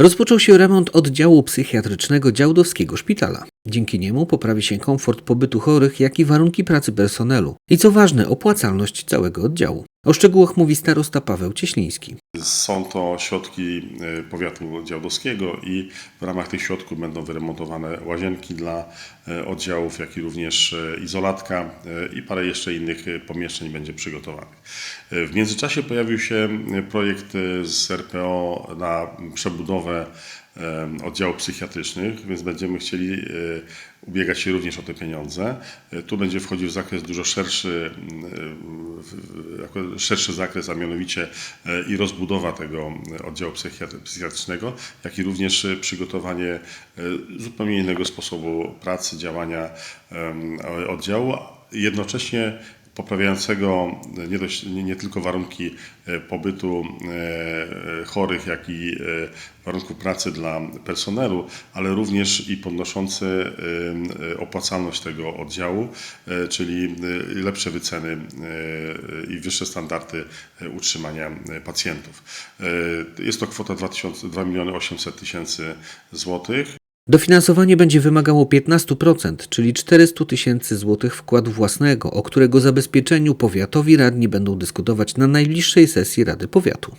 Rozpoczął się remont oddziału psychiatrycznego Działdowskiego Szpitala. Dzięki niemu poprawi się komfort pobytu chorych, jak i warunki pracy personelu. I co ważne, opłacalność całego oddziału. O szczegółach mówi starosta Paweł Cieśliński. Są to środki e, powiatu działdowskiego i w ramach tych środków będą wyremontowane łazienki dla e, oddziałów, jak i również e, izolatka i parę jeszcze innych pomieszczeń będzie przygotowanych. W międzyczasie pojawił się projekt z RPO na przebudowę oddziałów psychiatrycznych, więc będziemy chcieli ubiegać się również o te pieniądze. Tu będzie wchodził zakres dużo szerszy, szerszy zakres, a mianowicie i rozbudowa tego e, oddziału psychiatry- psychiatrycznego, jak i również e, przygotowanie e, zupełnie innego sposobu pracy, działania oddziału, jednocześnie poprawiającego nie, dość, nie, nie tylko warunki e, pobytu e, chorych, jak i e, warunków pracy dla personelu, ale również i podnoszący e, opłacalność tego oddziału, e, czyli e, lepsze wyceny e, i wyższe standardy e, utrzymania e, pacjentów. E, Jest to kwota 2000 2 miliony 800 tysięcy złotych. Dofinansowanie będzie wymagało 15%, czyli 400 tysięcy złotych wkładu własnego, o którego zabezpieczeniu powiatowi radni będą dyskutować na najbliższej sesji Rady Powiatu.